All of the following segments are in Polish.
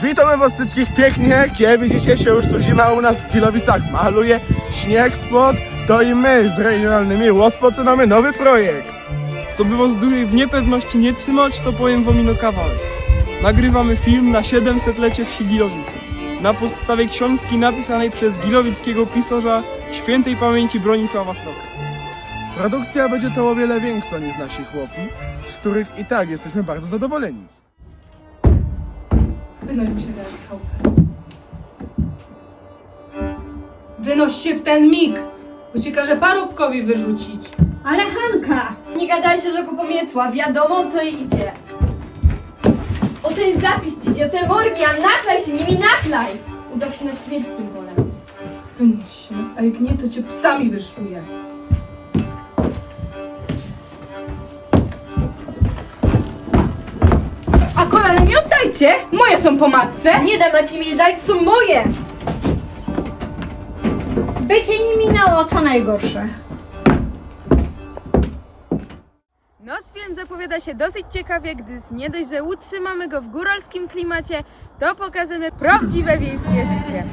Witamy was wszystkich pięknie, kiedy widzicie się już, co zima u nas w Kilowicach maluje, śnieg spod, to i my z regionalnymi rozpoczynamy nowy projekt. Co by was dłużej w niepewności nie trzymać, to powiem wam ino kawałek. Nagrywamy film na 700-lecie wsi Gilowice. Na podstawie książki napisanej przez gilowickiego pisarza świętej pamięci Bronisława Snoka. Produkcja będzie to o wiele większa niż nasi chłopi, z których i tak jesteśmy bardzo zadowoleni. Wynoś mi się zaraz z chałupy. Wynoś się w ten mig, bo ci każe parubkowi wyrzucić. Ale Hanka! Nie gadajcie do pomietła, wiadomo co jej idzie. O ten zapis idzie, o te morgi, a nachlaj się nimi, nachlaj! Udał się na śmierć symbolem. Wynoś się, a jak nie, to cię psami wyszczuję. A kolana mi oddajcie! Moje są po matce! Nie dam ci mi dać, są moje! By cię nie minęło, co najgorsze. Nos film zapowiada się dosyć ciekawie, gdyż nie dość, że utrzymamy go w góralskim klimacie, to pokażemy prawdziwe wiejskie życie.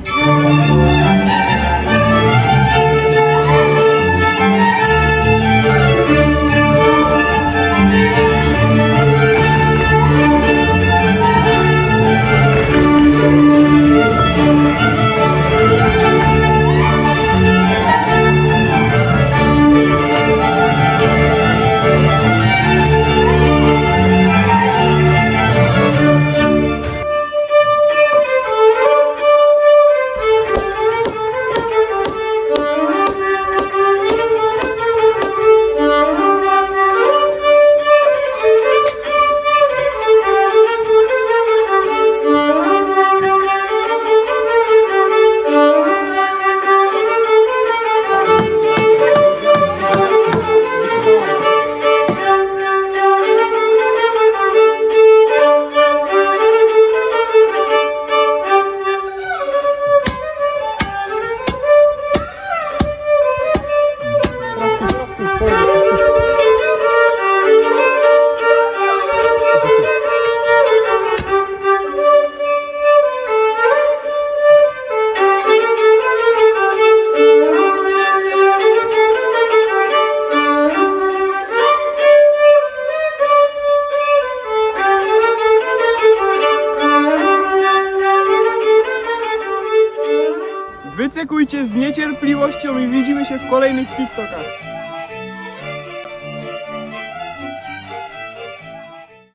Wyczekujcie z niecierpliwością i widzimy się w kolejnych TikTokach.